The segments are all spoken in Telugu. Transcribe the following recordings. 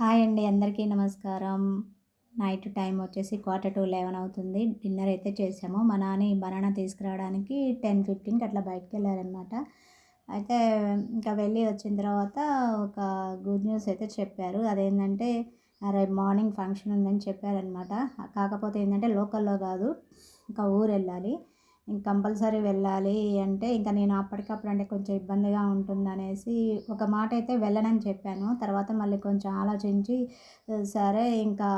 హాయ్ అండి అందరికీ నమస్కారం. నైట్ టైం వచ్చేసి క్వార్టర్ టు లెవెన్ అవుతుంది. డిన్నర్ అయితే చేసాము. మా నాని బనానా తీసుకురావడానికి టెన్ ఫిఫ్టీన్కి అట్లా బయటకు వెళ్ళారనమాట అయితే ఇంకా వెళ్ళి వచ్చిన తర్వాత ఒక గుడ్ న్యూస్ అయితే చెప్పారు. అదేంటంటే రేపు మార్నింగ్ ఫంక్షన్ ఉందని చెప్పారనమాట కాకపోతే ఏంటంటే లోకల్లో కాదు ఇంకా ఊరు వెళ్ళాలి. ఇంక కంపల్సరీ వెళ్ళాలి అంటే ఇంకా నేను అప్పటికప్పుడు అంటే కొంచెం ఇబ్బందిగా ఉంటుందనేసి ఒక మాట అయితే వెళ్ళనని చెప్పాను. తర్వాత మళ్ళీ కొంచెం ఆలోచించి సరే ఇంకా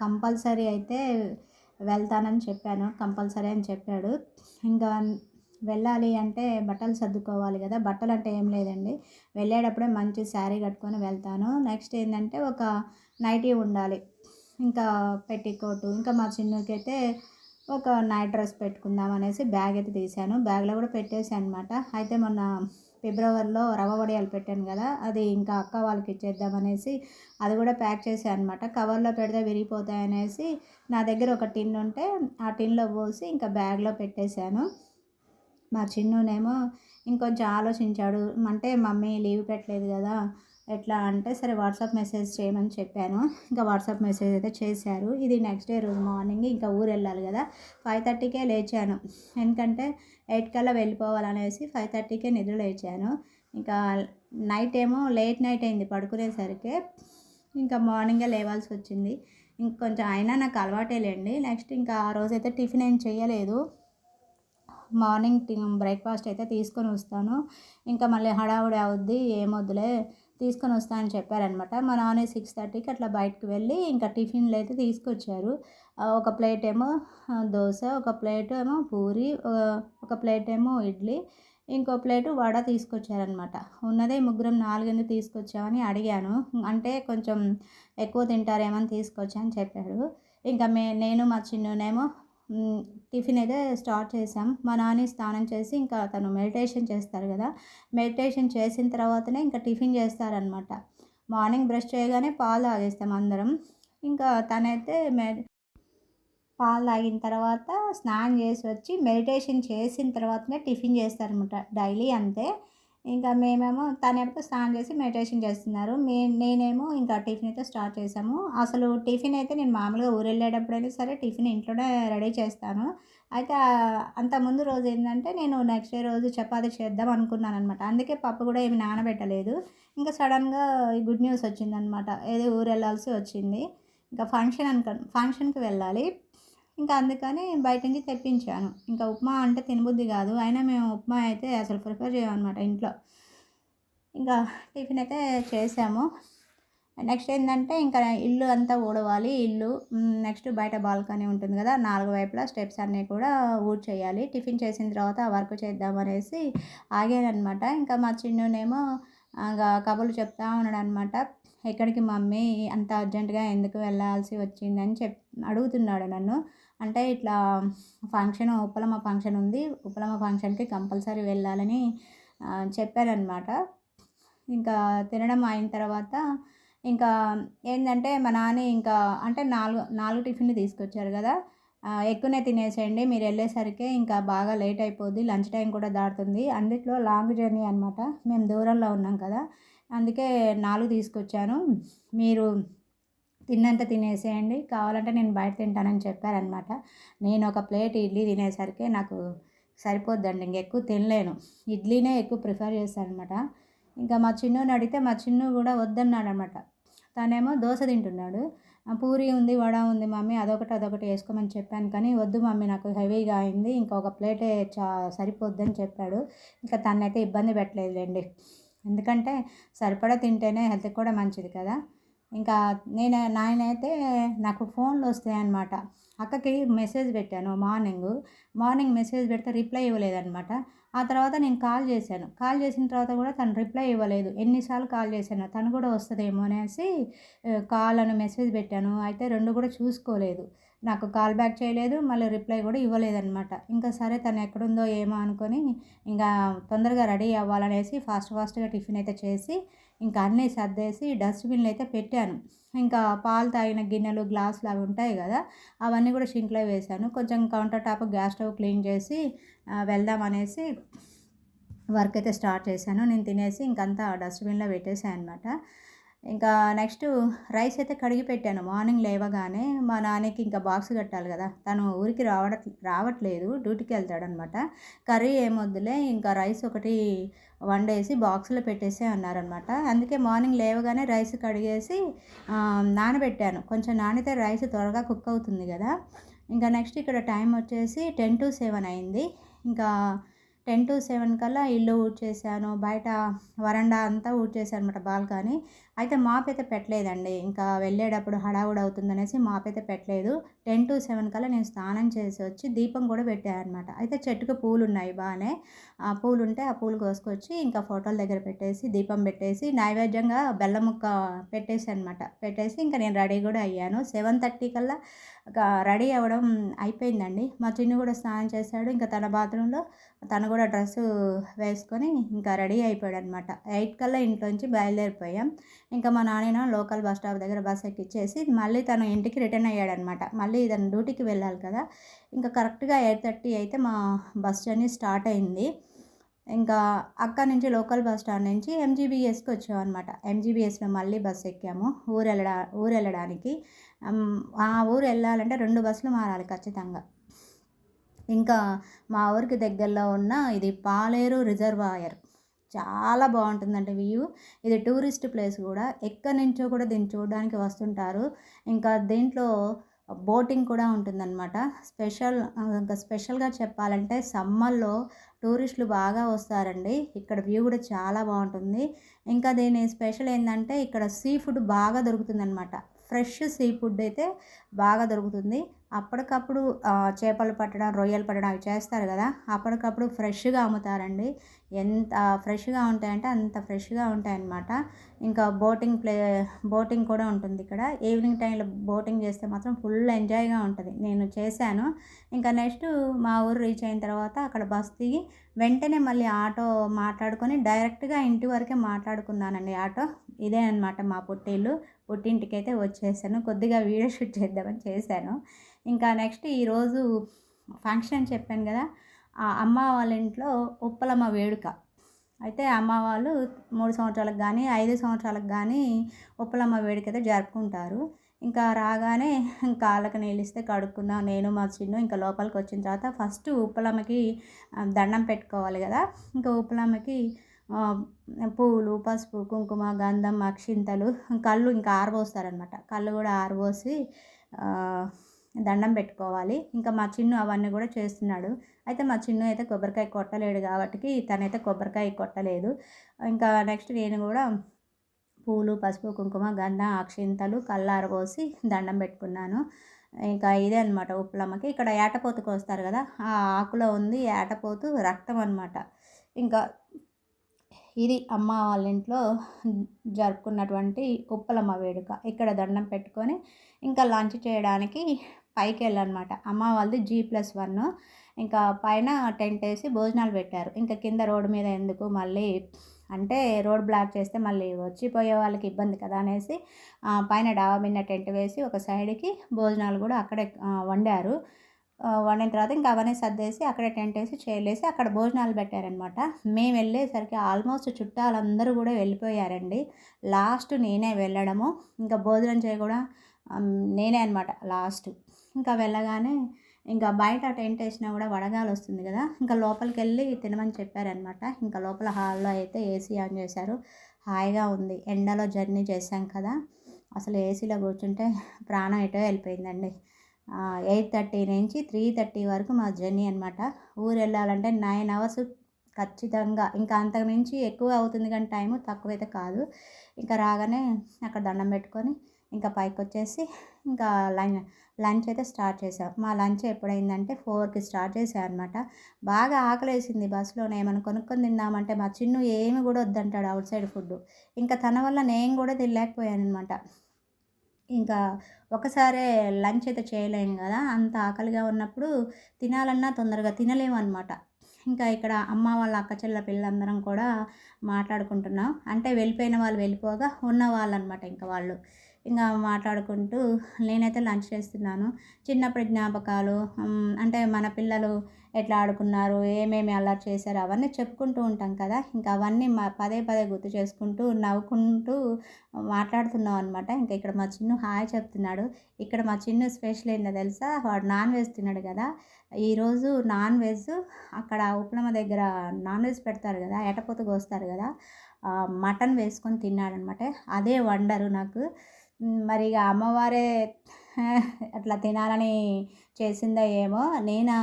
కంపల్సరీ అయితే వెళ్తానని చెప్పాను. కంపల్సరీ అని చెప్పాడు. ఇంకా వెళ్ళాలి అంటే బట్టలు సర్దుకోవాలి కదా. బట్టలు అంటే ఏం లేదండి. వెళ్ళేటప్పుడే మంచి శారీ కట్టుకొని వెళ్తాను. నెక్స్ట్ ఏంటంటే ఒక నైటీ ఉండాలి. ఇంకా పెట్టికోటు ఇంకా మా చిన్నకైతే ఒక నైట్ డ్రెస్ పెట్టుకుందాం అనేసి బ్యాగ్ అయితే తీసాను బ్యాగ్లో కూడా పెట్టేసాను అనమాట అయితే మొన్న ఫిబ్రవరిలో రవ్వ వడియాలు పెట్టాను కదా అది ఇంకా అక్క వాళ్ళకి ఇచ్చేద్దామనేసి అది కూడా ప్యాక్ చేసాను అనమాట కవర్లో పెడితే విరిగిపోతాయనేసి నా దగ్గర ఒక టిన్ ఉంటే ఆ టిన్లో పోసి ఇంకా బ్యాగ్లో పెట్టేశాను. మా చిన్నునేమో ఇంకొంచెం ఆలోచించాడు. అంటే మమ్మీ లీవ్ పెట్టలేదు కదా ఎట్లా అంటే సరే వాట్సాప్ మెసేజ్ చేయమని చెప్పాను. ఇంకా వాట్సాప్ మెసేజ్ అయితే చేశారు. ఇది నెక్స్ట్ డే రోజు మార్నింగ్ ఇంకా ఊరు వెళ్ళాలి కదా ఫైవ్ థర్టీకే లేచాను. ఎందుకంటే ఎయిట్ కల్లా వెళ్ళిపోవాలనేసి ఫైవ్ థర్టీకే నిద్ర లేచాను. ఇంకా నైట్ ఏమో లేట్ నైట్ అయింది పడుకునేసరికి. ఇంకా మార్నింగే లేవాల్సి వచ్చింది. ఇంకొంచెం అయినా నాకు అలవాటే లేండి. నెక్స్ట్ ఇంకా ఆ రోజైతే టిఫిన్ ఏం చేయలేదు. మార్నింగ్ బ్రేక్ఫాస్ట్ అయితే తీసుకొని వస్తాను. ఇంకా మళ్ళీ హడావుడి అవుద్ది. ఏమొద్దులే తీసుకొని వస్తా అని చెప్పారనమాట. మా నాన్న సిక్స్ థర్టీకి అట్లా బయటకు వెళ్ళి ఇంకా టిఫిన్లు అయితే తీసుకొచ్చారు. ఒక ప్లేట్ ఏమో దోశ ఒక ప్లేట్ ఏమో పూరి ఒక ప్లేట్ ఏమో ఇడ్లీ ఇంకో ప్లేటు వడ తీసుకొచ్చారనమాట. ఉన్నదే ముగ్గురం నాలుగెందుకు తీసుకొచ్చామని అడిగాను. అంటే కొంచెం ఎక్కువ తింటారేమని తీసుకొచ్చా అని చెప్పాడు. ఇంకా మే నేను మా చిన్నేమో టిఫిన్ అయితే స్టార్ట్ చేసాం మా నాని స్నానం చేసి ఇంకా తను మెడిటేషన్ చేస్తారు కదా మెడిటేషన్ చేసిన తర్వాతనే ఇంకా టిఫిన్ చేస్తారనమాట మార్నింగ్ బ్రష్ చేయగానే పాలు తాగేస్తాం అందరం. ఇంకా తనైతే మె పాలు తాగిన తర్వాత స్నానం చేసి వచ్చి మెడిటేషన్ చేసిన తర్వాతనే టిఫిన్ చేస్తారనమాట డైలీ అంతే. ఇంకా మేమేమో తనేమో స్నానం చేసి మెడిటేషన్ చేస్తున్నారు. మే నేనేమో ఇంకా టిఫిన్ అయితే స్టార్ట్ చేసాము అసలు టిఫిన్ అయితే నేను మామూలుగా ఊరు వెళ్ళేటప్పుడైనా సరే టిఫిన్ ఇంట్లోనే రెడీ చేస్తాను. అయితే అంత ముందు రోజు ఏంటంటే నేను నెక్స్ట్ డే రోజు చపాతి చేద్దాం అనుకున్నాను అనమాట అందుకే పప్పు కూడా ఏమి నానబెట్టలేదు. ఇంకా సడన్గా ఈ గుడ్ న్యూస్ వచ్చిందనమాట ఏదో ఊరు వెళ్ళాల్సి వచ్చింది. ఇంకా ఫంక్షన్ అనుకో ఫంక్షన్కి వెళ్ళాలి. ఇంకా అందుకని బయట నుంచి తెప్పించాను. ఇంకా ఉప్మా అంటే తినబుద్ధి కాదు. అయినా మేము ఉప్మా అయితే అసలు ప్రిపేర్ చేయమన్నమాట ఇంట్లో. ఇంకా టిఫిన్ అయితే చేసాము. నెక్స్ట్ ఏంటంటే ఇంకా ఇల్లు అంతా ఊడవాలి. ఇల్లు నెక్స్ట్ బయట బాల్కనీ ఉంటుంది కదా నాలుగు వైపులా స్టెప్స్ అన్నీ కూడా ఊడ్ చేయాలి టిఫిన్ చేసిన తర్వాత వర్క్ చేద్దామనేసి ఆగానమాట ఇంకా మా చిన్నునేమో కబుర్లు చెప్తా ఉన్నాడు అనమాట ఎక్కడికి మమ్మీ అంత అర్జెంటుగా ఎందుకు వెళ్ళాల్సి వచ్చిందని చెప్ అడుగుతున్నాడు నన్ను. అంటే ఇట్లా ఫంక్షన్ ఉప్పలమ్మ ఫంక్షన్ ఉంది. ఉప్పలమ్మ ఫంక్షన్కి కంపల్సరీ వెళ్ళాలని చెప్పారనమాట ఇంకా తినడం అయిన తర్వాత ఇంకా ఏంటంటే మా నాన్న ఇంకా అంటే నాలుగు నాలుగు టిఫిన్లు తీసుకొచ్చారు కదా. ఎక్కువనే తినేసేయండి. మీరు వెళ్ళేసరికి ఇంకా బాగా లేట్ అయిపోద్ది. లంచ్ టైం కూడా దాటుతుంది. అందుట్లో లాంగ్ జర్నీ అనమాట మేము దూరంలో ఉన్నాం కదా. అందుకే నాలుగు తీసుకొచ్చాను. మీరు తిన్నంత తినేసేయండి. కావాలంటే నేను బయట తింటానని చెప్పారనమాట. నేను ఒక ప్లేట్ ఇడ్లీ తినేసరికి నాకు సరిపోద్దండి. ఇంకెక్కువ తినలేను. ఇడ్లీనే ఎక్కువ ప్రిఫర్ చేస్తాను అనమాట ఇంకా మా చిన్నుని అడిగితే మా చిన్ను కూడా వద్దన్నాడు అనమాట తనేమో దోశ తింటున్నాడు. పూరి ఉంది వడ ఉంది మమ్మీ అదొకటి అదొకటి వేసుకోమని చెప్పాను. కానీ వద్దు మమ్మీ నాకు హెవీగా అయింది. ఇంకా ఒక ప్లేటే చా సరిపోద్దని చెప్పాడు. ఇంకా తనైతే ఇబ్బంది పెట్టలేదులేండి. ఎందుకంటే సరిపడా తింటేనే హెల్త్కి కూడా మంచిది కదా. ఇంకా నేను నాయనైతే నాకు ఫోన్లు వస్తాయన్నమాట. అక్కకి మెసేజ్ పెట్టాను మార్నింగ్. మార్నింగ్ మెసేజ్ పెడితే రిప్లై ఇవ్వలేదన్నమాట. ఆ తర్వాత నేను కాల్ చేశాను. కాల్ చేసిన తర్వాత కూడా తను రిప్లై ఇవ్వలేదు. ఎన్నిసార్లు కాల్ చేశాను తను కూడా వస్తుందేమో అనేసి కాల్ అని మెసేజ్ పెట్టాను. అయితే రెండు కూడా చూసుకోలేదు. నాకు కాల్ బ్యాక్ చేయలేదు మళ్ళీ రిప్లై కూడా ఇవ్వలేదన్నమాట. ఇంకా సరే తను ఎక్కడుందో ఏమో అనుకొని ఇంకా తొందరగా రెడీ అవ్వాలనేసి ఫాస్ట్ ఫాస్ట్గా టిఫిన్ అయితే చేసి ఇంకా అన్నీ సర్దేసి డస్ట్బిన్లు అయితే పెట్టాను. ఇంకా పాలు తాగిన గిన్నెలు గ్లాసులు అవి ఉంటాయి కదా అవన్నీ కూడా షింక్లో వేశాను కొంచెం counter top gas stove clean చేసి వెళ్దాం అనేసి వర్క్ అయితే స్టార్ట్ చేశాను. నేను తినేసి ఇంకంతా డస్ట్బిన్లో పెట్టేసాను అనమాట ఇంకా నెక్స్ట్ రైస్ అయితే కడిగి పెట్టాను. మార్నింగ్ లేవగానే మా నాన్నకి ఇంకా బాక్స్ కట్టాలి కదా తను ఊరికి రావడ రావట్లేదు డ్యూటీకి వెళ్తాడనమాట. కర్రీ ఏమొద్దులే ఇంకా రైస్ ఒకటి వండేసి బాక్స్లో పెట్టేసి అన్నారనమాట. అందుకే మార్నింగ్ లేవగానే రైస్ కడిగేసి నానబెట్టాను. కొంచెం నానితే రైస్ త్వరగా కుక్ అవుతుంది కదా. ఇంకా నెక్స్ట్ ఇక్కడ టైం వచ్చేసి టెన్ టు సెవెన్ అయింది. ఇంకా టెన్ టు సెవెన్ కల్లా ఇల్లు ఊడ్చేసాను. బయట వరండా అంతా ఊడ్చేసాను అనమాట బాల్కనీ. అయితే మాప్ అయితే పెట్టలేదండి. ఇంకా వెళ్ళేటప్పుడు హడావుడి అవుతుందనేసి మాప్ అయితే పెట్టలేదు. టెన్ టు సెవెన్ కల్లా నేను స్నానం చేసి వచ్చి దీపం కూడా పెట్టాను అనమాట అయితే చెట్టుకు పూలు ఉన్నాయి బాగానే ఆ పూలు ఉంటే ఆ పూలు కోసుకొచ్చి ఇంకా ఫోటోల దగ్గర పెట్టేసి దీపం పెట్టేసి నైవేద్యంగా బెల్లం ముక్క పెట్టేసి అనమాట పెట్టేసి ఇంకా నేను రెడీ కూడా అయ్యాను. సెవెన్ థర్టీ కల్లా రెడీ అవ్వడం అయిపోయిందండి. మా చిన్ను కూడా స్నానం చేశాడు. ఇంకా తన బాత్రూంలో తను కూడా డ్రెస్సు వేసుకొని ఇంకా రెడీ అయిపోయాడు అనమాట ఎయిట్ కల్లా ఇంట్లోంచి బయలుదేరిపోయాం. ఇంకా మా నాన్న లోకల్ బస్ స్టాప్ దగ్గర బస్ ఎక్కిచ్చేసి మళ్ళీ తను ఇంటికి రిటర్న్ అయ్యాడనమాట. మళ్ళీ తను డ్యూటీకి వెళ్ళాలి కదా. ఇంకా కరెక్ట్గా ఎయిట్ థర్టీ అయితే మా బస్ జర్నీ స్టార్ట్ అయింది. ఇంకా అక్కడ నుంచి లోకల్ బస్ స్టాండ్ నుంచి ఎంజీబీఎస్కి వచ్చామన్నమాట. ఎంజీబీఎస్లో మళ్ళీ బస్ ఎక్కాము. ఊరు వెళ్ళడా ఊరు వెళ్ళడానికి. ఆ ఊరు వెళ్ళాలంటే రెండు బస్సులు మారాలి ఖచ్చితంగా. ఇంకా మా ఊరికి దగ్గరలో ఉన్న ఇది పాలేరు రిజర్వాయర్. చాలా బాగుంటుందండి వ్యూ. ఇది టూరిస్ట్ ప్లేస్ కూడా. ఎక్కడి నుంచో కూడా దీన్ని చూడడానికి వస్తుంటారు. ఇంకా దీంట్లో బోటింగ్ కూడా ఉంటుందన్నమాట. స్పెషల్ ఇంకా స్పెషల్గా చెప్పాలంటే సమ్మర్లో టూరిస్టులు బాగా వస్తారండి. ఇక్కడ వ్యూ కూడా చాలా బాగుంటుంది. ఇంకా దీని స్పెషల్ ఏంటంటే ఇక్కడ సీ ఫుడ్ బాగా దొరుకుతుందన్నమాట. ఫ్రెష్ సీ ఫుడ్ అయితే బాగా దొరుకుతుంది. అప్పటికప్పుడు చేపలు పట్టడం రొయ్యలు పట్టడం అవి చేస్తారు కదా అప్పటికప్పుడు ఫ్రెష్గా అమ్ముతారండి. ఎంత ఫ్రెష్గా ఉంటాయంటే అంత ఫ్రెష్గా ఉంటాయన్నమాట. ఇంకా బోటింగ్ ప్లే బోటింగ్ కూడా ఉంటుంది ఇక్కడ. ఈవినింగ్ టైంలో బోటింగ్ చేస్తే మాత్రం ఫుల్ ఎంజాయ్గా ఉంటుంది. నేను చేశాను. ఇంకా నెక్స్ట్ మా ఊరు రీచ్ అయిన తర్వాత అక్కడ బస్ దిగి వెంటనే మళ్ళీ ఆటో మాట్లాడుకొని డైరెక్ట్గా ఇంటి వరకే మాట్లాడుకున్నానండి ఆటో. ఇదే అనమాట మా పుట్టిల్లు. పుట్టింటికి అయితే వచ్చేసాను. కొద్దిగా వీడియో షూట్ చేద్దామని చేశాను. ఇంకా నెక్స్ట్ ఈరోజు ఫంక్షన్ చెప్పాను కదా ఆ అమ్మ వాళ్ళ ఇంట్లో ఉప్పలమ్మ వేడుక. అయితే అమ్మ వాళ్ళు మూడు సంవత్సరాలకు కానీ ఐదు సంవత్సరాలకు కానీ ఉప్పలమ్మ వేడుక అయితే జరుపుకుంటారు. ఇంకా రాగానే కాళ్ళకి నీళ్ళిస్తే కడుక్కున్నాం నేను మా చిన్ను ఇంకా లోపలికి వచ్చిన తర్వాత ఫస్ట్ ఉప్పలమ్మకి దండం పెట్టుకోవాలి కదా. ఇంకా ఉప్పలమ్మకి పువ్వులు పసుపు కుంకుమ గంధం అక్షింతలు కళ్ళు ఇంకా ఆరబోస్తారనమాట కళ్ళు కూడా ఆరబోసి దండం పెట్టుకోవాలి. ఇంకా మా చిన్ను అవన్నీ కూడా చేస్తున్నాడు. అయితే మా చిన్ను అయితే కొబ్బరికాయ కొట్టలేడు కాబట్టి తనైతే కొబ్బరికాయ కొట్టలేదు. ఇంకా నెక్స్ట్ నేను కూడా పూలు పసుపు కుంకుమ గంధం అక్షింతలు కల్లారు పోసి దండం పెట్టుకున్నాను. ఇంకా ఇదే అనమాట ఉప్పులమ్మకి. ఇక్కడ ఏటపోతుకు వస్తారు కదా ఆ ఆకులో ఉంది ఏటపోతు రక్తం అనమాట ఇంకా ఇది అమ్మ వాళ్ళ ఇంట్లో జరుపుకున్నటువంటి ఉప్పలమ్మ వేడుక. ఇక్కడ దండం పెట్టుకొని ఇంకా లంచ్ చేయడానికి పైకి వెళ్ళనమాట అమ్మ వాళ్ళది జీ ప్లస్ వన్. ఇంకా పైన టెంట్ వేసి భోజనాలు పెట్టారు. ఇంకా కింద రోడ్డు మీద ఎందుకు మళ్ళీ అంటే రోడ్ బ్లాక్ చేస్తే మళ్ళీ వచ్చిపోయే వాళ్ళకి ఇబ్బంది కదా అనేసి పైన డాబా మీద టెంట్ వేసి ఒక సైడ్కి భోజనాలు కూడా అక్కడే వండారు. వండిన తర్వాత ఇంకా అవన్నీ సర్దేసి అక్కడే టెంట్ వేసి చేయలేసి అక్కడ భోజనాలు పెట్టారనమాట. మేము వెళ్ళేసరికి ఆల్మోస్ట్ చుట్టాలందరూ కూడా వెళ్ళిపోయారండి. లాస్ట్ నేనే వెళ్ళడము. ఇంకా భోజనం చేయ కూడా నేనే అనమాట లాస్ట్. ఇంకా వెళ్ళగానే ఇంకా బయట టెంట్ వేసినా కూడా వడగాలి వస్తుంది కదా. ఇంకా లోపలికి వెళ్ళి తినమని చెప్పారనమాట. ఇంకా లోపల హాల్లో అయితే ఏసీ ఆన్ చేశారు. హాయిగా ఉంది. ఎండలో జర్నీ చేశాం కదా. అసలు ఏసీలో కూర్చుంటే ప్రాణం ఎటో వెళ్ళిపోయిందండి. ఎయిట్ థర్టీ నుంచి త్రీ థర్టీ వరకు మా జర్నీ అనమాట ఊరు వెళ్ళాలంటే నైన్ అవర్స్ ఖచ్చితంగా. ఇంకా అంతకు మించి ఎక్కువ అవుతుంది కానీ టైము తక్కువైతే కాదు. ఇంకా రాగానే అక్కడ దండం పెట్టుకొని ఇంకా పైకి వచ్చేసి ఇంకా లంచ్ లంచ్ అయితే స్టార్ట్ చేసాం మా లంచ్ ఎప్పుడైందంటే ఫోర్కి స్టార్ట్ చేసాను అనమాట బాగా ఆకలేసింది బస్సులోనే ఏమైనా కొనుక్కొని తిందామంటే మా చిన్ను ఏమి కూడా వద్దంటాడు అవుట్ సైడ్ ఫుడ్. ఇంకా తన వల్ల నేను కూడా తినలేకపోయాను అనమాట ఇంకా ఒకసారే లంచ్ అయితే చేయలేము కదా. అంత ఆకలిగా ఉన్నప్పుడు తినాలన్నా తొందరగా తినలేము అనమాట ఇంకా ఇక్కడ అమ్మ వాళ్ళ అక్క చెల్ల పిల్లలందరం కూడా మాట్లాడుకుంటున్నాం. అంటే వెళ్ళిపోయిన వాళ్ళు వెళ్ళిపోగా ఉన్న వాళ్ళు అనమాట ఇంకా వాళ్ళు. ఇంకా మాట్లాడుకుంటూ నేనైతే లంచ్ చేస్తున్నాను. చిన్నప్పటి జ్ఞాపకాలు అంటే మన పిల్లలు ఎట్లా ఆడుకున్నారు ఏమేమి అల్లరి చేశారు అవన్నీ చెప్పుకుంటూ ఉంటాం కదా. ఇంకా అవన్నీ మా పదే పదే గుర్తు చేసుకుంటూ నవ్వుకుంటూ మాట్లాడుతున్నాం అనమాట ఇంకా ఇక్కడ మా చిన్ను హాయ్ చెప్తున్నాడు. ఇక్కడ మా చిన్ను స్పెషల్ ఏంటో తెలుసా? వాడు నాన్ వెజ్ తిన్నాడు కదా. ఈరోజు నాన్ వెజ్ అక్కడ ఉప్లమ్మ దగ్గర నాన్ వెజ్ పెడతారు కదా ఎటపోత కోస్తారు కదా. మటన్ వేసుకొని తిన్నాడనమాట అదే వండరు నాకు. మరి ఇక అమ్మవారే అట్లా తినాలని చేసిందో ఏమో నేను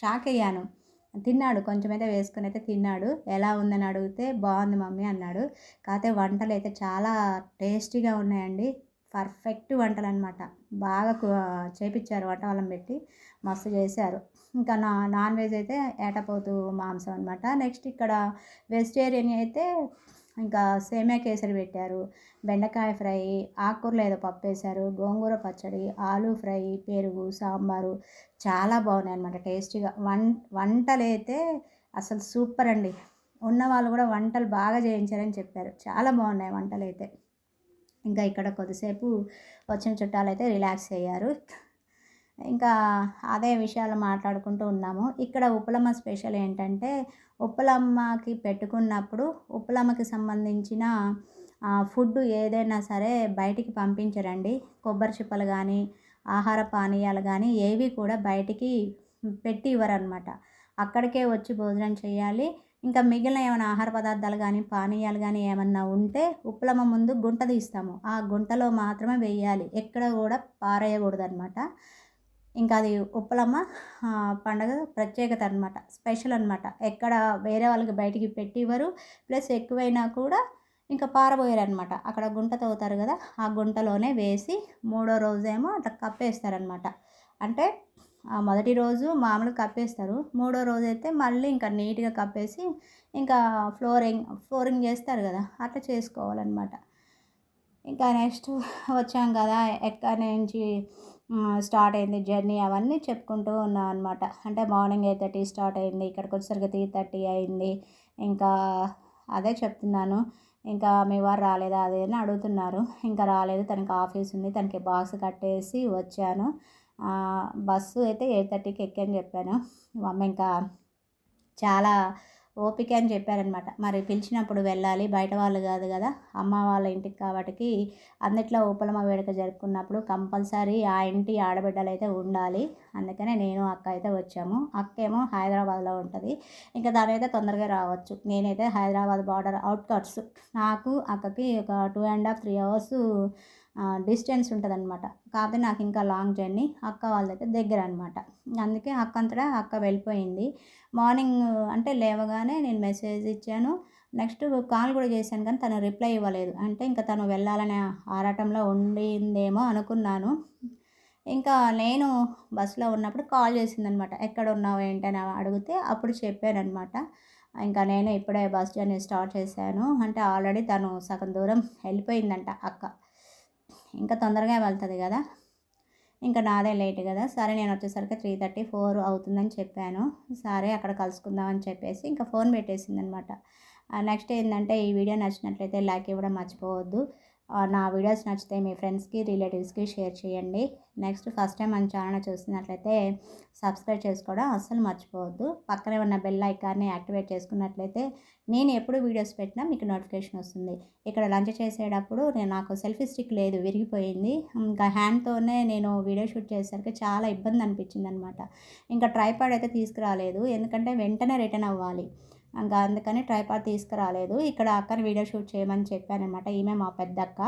షాక్ అయ్యాను. తిన్నాడు కొంచెం అయితే వేసుకుని అయితే తిన్నాడు. ఎలా ఉందని అడిగితే బాగుంది మమ్మీ అన్నాడు. కాకపోతే వంటలు అయితే చాలా టేస్టీగా ఉన్నాయండి. పర్ఫెక్ట్ వంటలు అనమాట బాగా చేపించారు వంట వాళ్ళం పెట్టి మస్తు చేశారు. ఇంకా నా నాన్ వెజ్ అయితే ఏటపోతు మాంసం అనమాట నెక్స్ట్ ఇక్కడ వెజిటేరియన్ అయితే ఇంకా సేమియా కేసరి పెట్టారు బెండకాయ ఫ్రై ఆకుకూరలు ఏదో పప్పు వేశారు గోంగూర పచ్చడి ఆలు ఫ్రై పెరుగు సాంబారు చాలా బాగున్నాయి అనమాట టేస్టీగా. వం వంటలు అయితే అసలు సూపర్ అండి. ఉన్న వాళ్ళు కూడా వంటలు బాగా చేయించారని చెప్పారు. చాలా బాగున్నాయి వంటలు అయితే. ఇంకా ఇక్కడ కొద్దిసేపు వచ్చిన చుట్టాలు అయితే రిలాక్స్ అయ్యారు. ఇంకా అదే విషయాలు మాట్లాడుకుంటూ ఉన్నాము. ఇక్కడ ఉప్పలమ్మ స్పెషల్ ఏంటంటే ఉప్పలమ్మకి పెట్టుకున్నప్పుడు ఉప్పలమ్మకి సంబంధించిన ఫుడ్ ఏదైనా సరే బయటికి పంపించరండి. కొబ్బరి చిప్పలు కానీ ఆహార పానీయాలు కానీ ఏవి కూడా బయటికి పెట్టి ఇవ్వరనమాట అక్కడికే వచ్చి భోజనం చేయాలి. ఇంకా మిగిలిన ఏమైనా ఆహార పదార్థాలు కానీ పానీయాలు కానీ ఏమన్నా ఉంటే ఉప్పులమ్మ ముందు గుంట తీస్తాము. ఆ గుంటలో మాత్రమే వేయాలి. ఎక్కడ కూడా పారేయకూడదు అనమాట ఇంకా అది ఉప్పలమ్మ పండగ ప్రత్యేకత అనమాట స్పెషల్ అనమాట ఎక్కడ వేరే వాళ్ళకి బయటికి పెట్టివ్వరు ప్లస్ ఎక్కువైనా కూడా ఇంకా పారబోయారు అనమాట అక్కడ గుంట తవ్వుతారు కదా ఆ గుంటలోనే వేసి మూడో రోజేమో అట్లా కప్పేస్తారనమాట అంటే మొదటి రోజు మామూలుగా కప్పేస్తారు మూడో రోజు అయితే మళ్ళీ ఇంకా నీట్గా కప్పేసి ఇంకా ఫ్లోరింగ్ ఫ్లోరింగ్ చేస్తారు కదా అట్లా చేసుకోవాలన్నమాట. ఇంకా నెక్స్ట్ వచ్చాం కదా ఎక్కడి నుంచి స్టార్ట్ అయింది జర్నీ అవన్నీ చెప్పుకుంటూ ఉన్నాం అనమాట అంటే మార్నింగ్ ఎయిట్ థర్టీ స్టార్ట్ అయింది ఇక్కడికి వచ్చేసరికి త్రీ థర్టీ అయింది. ఇంకా అదే చెప్తున్నాను ఇంకా మీ వారు రాలేదా అదే అని అడుగుతున్నారు. ఇంకా రాలేదు తనకి ఆఫీస్ ఉంది తనకి బాక్స్ కట్టేసి వచ్చాను. బస్సు అయితే ఎయిట్ థర్టీకి ఎక్కని చెప్పాను. మమ్మ ఇంకా చాలా ఓపిక అని చెప్పారనమాట. మరి పిలిచినప్పుడు వెళ్ళాలి బయట వాళ్ళు కాదు కదా అమ్మ వాళ్ళ ఇంటికి కాబట్టి అన్నిట్లో ఉపలమ వేడుక జరుపుకున్నప్పుడు కంపల్సరీ ఆ ఇంటి ఆడబిడ్డలు అయితే ఉండాలి. అందుకనే నేను అక్క అయితే వచ్చాము. అక్క ఏమో హైదరాబాద్లో ఉంటుంది. ఇంకా దానైతే తొందరగా రావచ్చు. నేనైతే హైదరాబాద్ బార్డర్ అవుట్కట్స్ నాకు అక్కకి ఒక two and half three hours distance ఉంటుంది అనమాట కాకపోతే నాకు ఇంకా లాంగ్ జర్నీ అక్క వాళ్ళదైతే దగ్గర అనమాట అందుకే అక్క అంతటా అక్క వెళ్ళిపోయింది. మార్నింగ్ అంటే లేవగానే నేను మెసేజ్ ఇచ్చాను. నెక్స్ట్ కాల్ కూడా చేశాను కానీ తను రిప్లై ఇవ్వలేదు. అంటే ఇంకా తను వెళ్ళాలనే ఆరాటంలో ఉండిందేమో అనుకున్నాను. ఇంకా నేను బస్సులో ఉన్నప్పుడు కాల్ చేసిందనమాట ఎక్కడ ఉన్నావు ఏంటని అడిగితే అప్పుడు చెప్పానమాట ఇంకా నేను ఇప్పుడే బస్ జర్నీ స్టార్ట్ చేశాను. అంటే ఆల్రెడీ తను సగం దూరం వెళ్ళిపోయిందంట అక్క. ఇంకా తొందరగా వెళ్తుంది కదా. ఇంకా నాదే లేట్ కదా. సరే నేను వచ్చేసరికి త్రీ థర్టీ ఫోర్ అవుతుందని చెప్పాను. సరే అక్కడ కలుసుకుందామని చెప్పేసి ఇంకా ఫోన్ పెట్టేసింది అనమాట నెక్స్ట్ ఏంటంటే ఈ వీడియో నచ్చినట్లయితే లైక్ ఇవ్వడం మర్చిపోవద్దు. నా వీడియోస్ నచ్చితే మీ ఫ్రెండ్స్కి రిలేటివ్స్కి షేర్ చేయండి. నెక్స్ట్ ఫస్ట్ టైం మన ఛానల్ చూస్తున్నట్లయితే సబ్స్క్రైబ్ చేసుకోవడం అస్సలు మర్చిపోవద్దు. పక్కనే ఉన్న బెల్ ఐకాన్ని యాక్టివేట్ చేసుకున్నట్లయితే నేను ఎప్పుడు వీడియోస్ పెట్టినా మీకు నోటిఫికేషన్ వస్తుంది. ఇక్కడ లంచ్ చేసేటప్పుడు నేను నాకు సెల్ఫీ స్టిక్ లేదు విరిగిపోయింది. ఇంకా హ్యాండ్తోనే నేను వీడియో షూట్ చేసేసరికి చాలా ఇబ్బంది అనిపించింది అనమాట ఇంకా ట్రైపాడ్ అయితే తీసుకురాలేదు. ఎందుకంటే వెంటనే రిటర్న్ అవ్వాలి. ఇంకా అందుకని ట్రైపాడ్ తీసుకురాలేదు. ఇక్కడ అక్కని వీడియో షూట్ చేయమని చెప్పానమాట ఈమె మా పెద్ద అక్క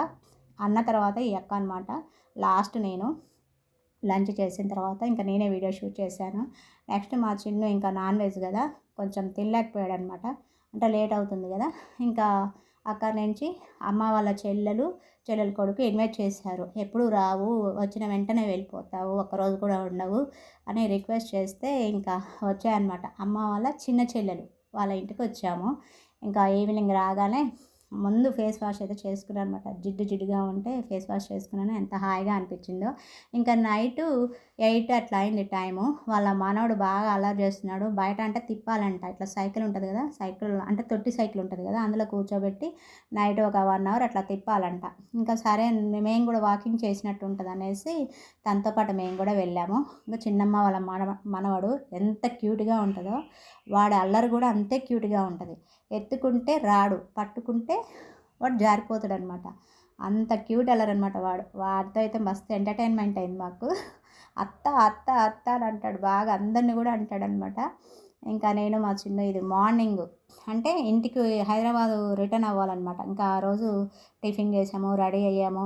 అన్న తర్వాత ఈ అక్క అనమాట లాస్ట్ నేను లంచ్ చేసిన తర్వాత ఇంకా నేనే వీడియో షూట్ చేశాను. నెక్స్ట్ మా చిన్ను ఇంకా నాన్ వెజ్ కదా. కొంచెం తినలేకపోయాడు అనమాట అంటే లేట్ అవుతుంది కదా. ఇంకా అక్కడి నుంచి అమ్మ వాళ్ళ చెల్లెలు చెల్లెల కొడుకు ఇన్వైట్ చేశారు. ఎప్పుడు రావు వచ్చిన వెంటనే వెళ్ళిపోతావు ఒక్కరోజు కూడా ఉండవు అని రిక్వెస్ట్ చేస్తే ఇంకా వచ్చాయన్నమాట. అమ్మ వాళ్ళ చిన్న చెల్లెలు. వాళ్ళ ఇంటికి వచ్చాము. ఇంకా ఈవినింగ్ రాగానే ముందు ఫేస్ వాష్ అయితే చేసుకున్నాను అనమాట జిడ్డు జిడ్డుగా ఉంటే ఫేస్ వాష్ చేసుకున్నాను. ఎంత హాయిగా అనిపించిందో. ఇంకా నైట్ ఎయిట్ అట్లా అయింది టైము. వాళ్ళ మనవడు బాగా అలర్ట్ చేస్తున్నాడు. బయట అంటే తిప్పాలంట. ఇట్లా సైకిల్ ఉంటుంది కదా. సైకిల్ అంటే తొట్టి సైకిల్ ఉంటుంది కదా. అందులో కూర్చోబెట్టి నైట్ ఒక వన్ అవర్ అట్లా తిప్పాలంట. ఇంకా సరే మేము కూడా వాకింగ్ చేసినట్టు ఉంటుంది అనేసి తనతో పాటు మేము కూడా వెళ్ళాము. ఇంకా చిన్నమ్మ వాళ్ళ మన మనవడు ఎంత క్యూట్గా ఉంటుందో వాడి అల్లరి కూడా అంతే క్యూట్గా ఉంటుంది. ఎత్తుకుంటే రాడు పట్టుకుంటే వాడు జారిపోతాడు అనమాట అంత క్యూట్ అల్లరి అనమాట వాడు. వాడితో అయితే మస్తు ఎంటర్టైన్మెంట్ అయింది మాకు. అత్త అత్త అత్త అని అంటాడు. బాగా అందరిని కూడా అంటాడు అనమాట ఇంకా నేను మా చిన్న ఇది మార్నింగ్. అంటే ఇంటికి హైదరాబాద్ రిటర్న్ అవ్వాలన్నమాట ఇంకా ఆ రోజు టిఫిన్ చేసాము రెడీ అయ్యాము.